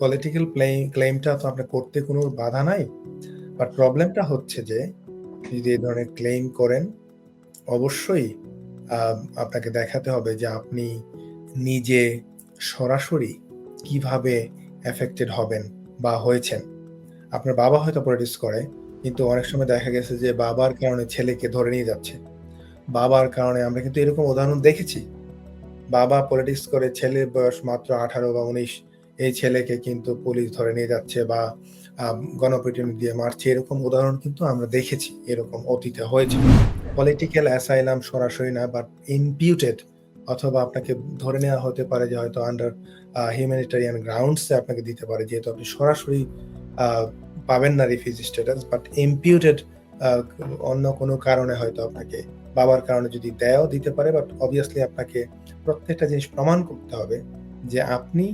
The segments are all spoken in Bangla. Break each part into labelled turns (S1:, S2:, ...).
S1: পলিটিক্যাল প্লেইং ক্লেইমটা তো আপনার করতে কোনো বাধা নাই। বাট প্রবলেমটা হচ্ছে যে যদি এই ধরনের ক্লেইম করেন, অবশ্যই আপনাকে দেখাতে হবে যে আপনি নিজে সরাসরি কীভাবে এফেক্টেড হবেন বা হয়েছেন। আপনার বাবা হয়তো পলিটিক্স করে, কিন্তু অনেক সময় দেখা গেছে যে বাবার কারণে ছেলেকে ধরে নিয়ে যাচ্ছে। বাবার কারণে আমরা কিন্তু এরকম উদাহরণ দেখেছি। বাবা পলিটিক্স করে ছেলের বয়স মাত্র ১৮ বা ১৯ এই ছেলেকে কিন্তু পুলিশ ধরে নিয়ে যাচ্ছে বা গণপিটুনি দিয়ে মারছে। এরকম উদাহরণ কিন্তু আমরা দেখেছি। এরকম অতীতে হয়েছে। পলিটিক্যাল অ্যাসাইলাম সরাসরি না বাট ইমপিউটেড অথবা আপনাকে ধরে নেওয়া হতে পারে যে হয়তো আন্ডার হিউম্যানিটেরিয়ান গ্রাউন্ডস আপনাকে দিতে পারে। যেহেতু আপনি সরাসরি পাবেন না রিফিউজি স্ট্যাটাস বাট ইমপিউটেড অন্য কোনো কারণে হয়তো আপনাকে বাবার কারণে যদি দেয়ও দিতে পারে বাট অবভিয়াসলি আপনাকে প্রত্যেকটা জিনিস প্রমাণ করতে হবে যে আপনি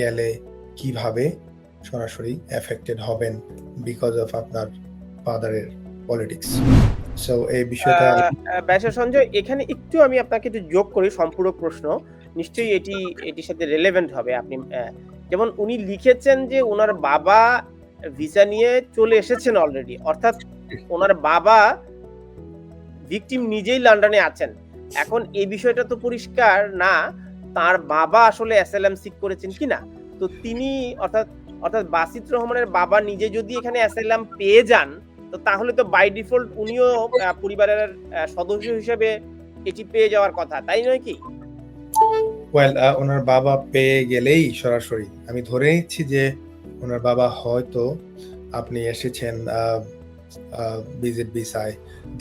S1: গেলে কীভাবে সরাসরি এফেক্টেড হবেন বিকজ অফ আপনার ফাদারের পলিটিক্স। সো এই বিষয়টা
S2: আ সঞ্জয়, এখানে একটু আমি আপনাকে একটু যোগ করি সম্পূরক প্রশ্ন। নিশ্চয়ই এটি, এটির সাথে রিলেভেন্ট হবে। আপনি যেমন উনি লিখেছেন যে ওনার বাবা ভিসা নিয়ে চলে এসেছেন অলরেডি। অর্থাৎ ওনার বাবা ভিকটিম নিজেই লন্ডনে আছেন। এখন এই বিষয়টা তো পরিষ্কার না তার বাবা আসলে অ্যাসাইলাম সিক করেছেন কিনা। তো তিনি অর্থাৎ অর্থাৎ বাসিত রহমানের বাবা নিজে যদি এখানে অ্যাসাইলাম পেয়ে যান, তো তাহলে তো বাই ডিফল্ট উনিও পরিবারের সদস্য হিসেবে এটি পেয়ে যাওয়ার কথা। তাই নয় কি?
S1: ওয়েল আ উনার বাবা পেয়ে গেলেই সরাসরি আমি ধরে নিচ্ছি যে উনার বাবা হয়তো আপনি এসেছেন ভিজিট ভিসায়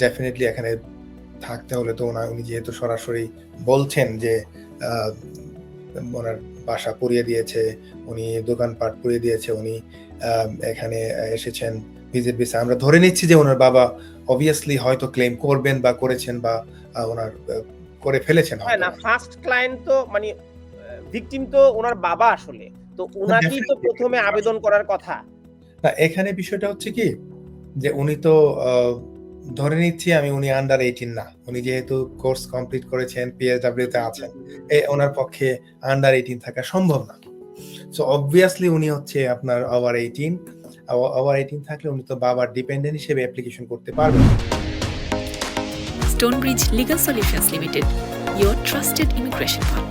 S1: ডেফিনিটলি এখানে থাকতে হলে তো উনা উনি যেহেতু সরাসরি বলছেন যে আ উনার বাসা পুড়িয়ে দিয়েছে, উনি দোকানপাট পুড়িয়ে দিয়েছে, উনি এখানে এসেছেন ভিজিট ভিসা। আমরা ধরে নিচ্ছি যে উনার বাবা অবভিয়াসলি হয়তো ক্লেইম করবেন বা করেছেন বা ওনার করে ফেলেছেন
S2: হয় না ফার্স্ট ক্লায়েন্ট তো মানে ভিকটিম তো ওনার বাবা আসলে। তো উনাকেই তো প্রথমে আবেদন করার কথা।
S1: না এখানে বিষয়টা হচ্ছে কি যে উনি তো ধরে নিচ্ছি আমি উনি আন্ডার 18 না। উনি যেহেতু কোর্স কমপ্লিট করেছেন, পিএসডব্লিউ তে আছেন। এ উনার পক্ষে আন্ডার 18 থাকা সম্ভব না। সো অবভিয়াসলি উনি হচ্ছে আপনার ওভার 18 ও ওভার 18 থাকলে উনি তো বাবার ডিপেন্ডেন্ট হিসেবে অ্যাপ্লিকেশন করতে পারবেন না।
S3: Stonebridge Legal Solutions Limited, your trusted immigration partner.